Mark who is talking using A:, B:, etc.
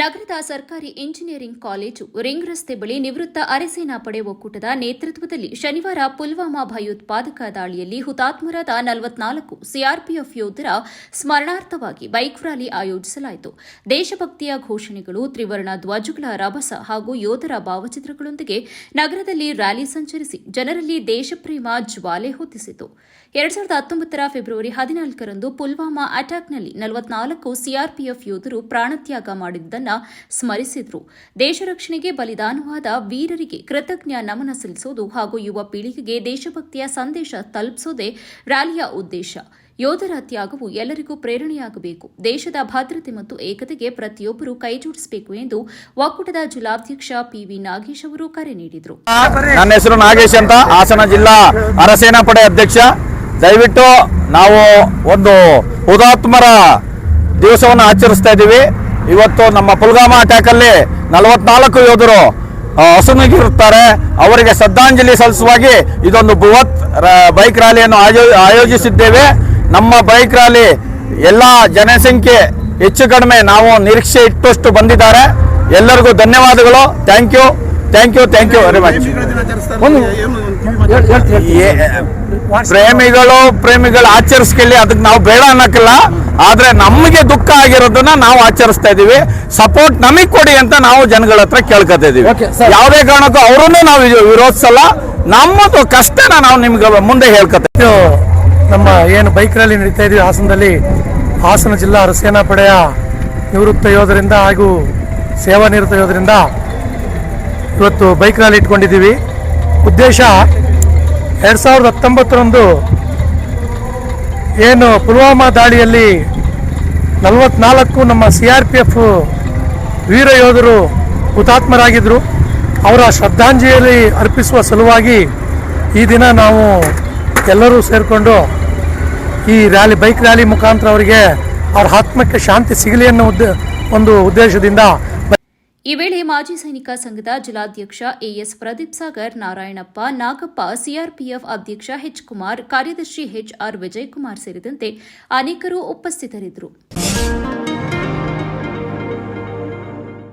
A: ನಗರದ ಸರ್ಕಾರಿ engineering college ring ರಸ್ತೆ ಬಳಿ ನಿವೃತ್ತ ಅರೆಸೇನಾ ಪಡೆ ಒಕ್ಕೂಟದ ನೇತೃತ್ವದಲ್ಲಿ ಶನಿವಾರ ಪುಲ್ವಾಮಾ ಭಯೋತ್ಪಾದಕ ದಾಳಿಯಲ್ಲಿ ಹುತಾತ್ಮರಾದ ನಲವತ್ನಾಲ್ಕು ಸಿಆರ್ಪಿಎಫ್ ಯೋಧರ ಸ್ಮರಣಾರ್ಥವಾಗಿ ಬೈಕ್ ರ್ಯಾಲಿ ಆಯೋಜಿಸಲಾಯಿತು. ದೇಶಭಕ್ತಿಯ ಘೋಷಣೆಗಳು, ತ್ರಿವರ್ಣ ಧ್ವಜಗಳ ರಭಸ ಹಾಗೂ ಯೋಧರ ಭಾವಚಿತ್ರಗಳೊಂದಿಗೆ ನಗರದಲ್ಲಿ ರ್ಯಾಲಿ ಸಂಚರಿಸಿ ಜನರಲ್ಲಿ ದೇಶಪ್ರೇಮ ಜ್ವಾಲೆ ಹೊತ್ತಿಸಿತು. ಎರಡ್ ಸಾವಿರದ ಹತ್ತೊಂಬತ್ತರ ಫೆಬ್ರವರಿ ಹದಿನಾಲ್ಕರಂದು ಪುಲ್ವಾಮಾ ಅಟ್ಯಾಕ್ನಲ್ಲಿ ನಲವತ್ನಾಲ್ಕು ಸಿಆರ್ಪಿಎಫ್ ಯೋಧರು ಪ್ರಾಣತ್ಯಾಗ ಮಾಡಿದ್ದನ್ನ ಸ್ಮರಿಸಿದ್ರು. ದೇಶ ರಕ್ಷಣೆಗೆ ಬಲಿದಾನವಾದ ವೀರರಿಗೆ ಕೃತಜ್ಞ ನಮನ ಸಲ್ಲಿಸೋದು ಹಾಗೂ ಯುವ ಪೀಳಿಗೆಗೆ ದೇಶಭಕ್ತಿಯ ಸಂದೇಶ ತಲುಪಿಸೋದೇ ರ್ಯಾಲಿಯ ಉದ್ದೇಶ. ಯೋಧರ ತ್ಯಾಗವು ಎಲ್ಲರಿಗೂ ಪ್ರೇರಣೆಯಾಗಬೇಕು. ದೇಶದ ಭದ್ರತೆ ಮತ್ತು ಏಕತೆಗೆ ಪ್ರತಿಯೊಬ್ಬರು ಕೈಜೋಡಿಸಬೇಕು ಎಂದು ಒಕ್ಕೂಟದ ಜಿಲ್ಲಾಧ್ಯಕ್ಷ ಪಿವಿ ನಾಗೇಶ್ ಅವರು ಕರೆ ನೀಡಿದರು.
B: ನನ್ನ ಹೆಸರು ನಾಗೇಶ್ ಅಂತ ಹಾಸನ ಜಿಲ್ಲಾ ಅರಸೇನಾ ಪಡೆ ಅಧ್ಯಕ್ಷ. ದಯವಿಟ್ಟು ನಾವು ಒಂದು ಹುತಾತ್ಮರ ದಿವಸವನ್ನು ಆಚರಿಸ್ತಾ ಇದ್ದೀವಿ. ಇವತ್ತು ನಮ್ಮ ಪುಲ್ಗಾಮ ಅಟ್ಯಾಕಲ್ಲಿ ನಲವತ್ನಾಲ್ಕು ಯೋಧರು ಹಸುನಗಿರುತ್ತಾರೆ. ಅವರಿಗೆ ಶ್ರದ್ಧಾಂಜಲಿ ಸಲ್ಲಿಸುವಾಗಿ ಇದೊಂದು ಬೃಹತ್ ಬೈಕ್ ರ್ಯಾಲಿಯನ್ನು ಆಯೋ- ಆಯೋಜಿಸಿದ್ದೇವೆ. ನಮ್ಮ ಬೈಕ್ ರ್ಯಾಲಿ ಎಲ್ಲ ಜನಸಂಖ್ಯೆ ಹೆಚ್ಚು ಕಡಿಮೆ ನಾವು ನಿರೀಕ್ಷೆ ಇಟ್ಟಷ್ಟು ಬಂದಿದ್ದಾರೆ. ಎಲ್ಲರಿಗೂ ಧನ್ಯವಾದಗಳು. Thank you thank you thank you very much ಪ್ರೇಮಿಗಳು ಪ್ರೇಮಿಗಳು ಆಚರಿಸ್ಕೊಳ್ಳಿ. ಅದಕ್ಕೆ ನಾವು ಬೇಡ ಅನ್ನಕ್ಕಿಲ್ಲ. ಆದ್ರೆ ನಮಗೆ ದುಃಖ ಆಗಿರೋದನ್ನ ನಾವು ಆಚರಿಸ್ತಾ ಇದೀವಿ. ಸಪೋರ್ಟ್ ನಮಗ್ ಕೊಡಿ ಅಂತ ನಾವು ಜನಗಳ ಹತ್ರ ಕೇಳ್ಕೊತಾ ಇದೀವಿ. ಯಾವುದೇ ಕಾರಣಕ್ಕೂ ಅವರನ್ನು ನಾವು ವಿರೋಧಿಸಲ್ಲ. ನಮ್ಮದು ಕಷ್ಟನ ನಾವು ನಿಮ್ಗೆ ಮುಂದೆ ಹೇಳ್ಕೊತೇವೆ
C: ನಮ್ಮ ಏನು ಬೈಕ್ ರ್ಯಾಲಿ ನಡೀತಾ ಇದೀವಿ ಹಾಸನದಲ್ಲಿ ಹಾಸನ ಜಿಲ್ಲಾ ಅರಸೇನಾ ಪಡೆಯ ನಿವೃತ್ತ ಯೋಧರಿಂದ ಹಾಗೂ ಸೇವಾ ನಿವೃತ್ತ ಯೋಧರಿಂದ ಇವತ್ತು ಬೈಕ್ ರ್ಯಾಲಿ ಇಟ್ಕೊಂಡಿದ್ದೀವಿ. ಉದ್ದೇಶ ಎರಡು ಸಾವಿರದ ಹತ್ತೊಂಬತ್ತರಂದು ಏನು ಪುಲ್ವಾಮಾ ದಾಳಿಯಲ್ಲಿ ನಲವತ್ನಾಲ್ಕು ನಮ್ಮ ಸಿ ಆರ್ ಪಿ ಎಫ್ ವೀರ ಯೋಧರು ಹುತಾತ್ಮರಾಗಿದ್ದರು ಅವರ ಶ್ರದ್ಧಾಂಜಲಿ ಅರ್ಪಿಸುವ ಸಲುವಾಗಿ ಈ ದಿನ ನಾವು ಎಲ್ಲರೂ ಸೇರಿಕೊಂಡು ಈ ರ್ಯಾಲಿ, ಬೈಕ್ ರ್ಯಾಲಿ ಮುಖಾಂತರ ಅವರಿಗೆ ಅವರ ಆತ್ಮಕ್ಕೆ ಶಾಂತಿ ಸಿಗಲಿ ಅನ್ನೋ ಉದ್ದೇ, ಒಂದು ಉದ್ದೇಶದಿಂದ
A: ಈ ವೇಳೆ ಮಾಜಿ ಸೈನಿಕ ಸಂಘದ ಜಿಲ್ಲಾಧ್ಯಕ್ಷ ಎಎಸ್ ಪ್ರದೀಪ್ ಸಾಗರ್, ನಾರಾಯಣಪ್ಪ, ನಾಗಪ್ಪ, ಸಿಆರ್ಪಿಎಫ್ ಅಧ್ಯಕ್ಷ ಎಚ್ ಕುಮಾರ್, ಕಾರ್ಯದರ್ಶಿ ಎಚ್ಆರ್ ವಿಜಯಕುಮಾರ್ ಸೇರಿದಂತೆ ಅನೇಕರು ಉಪಸ್ಥಿತರಿದ್ದರು.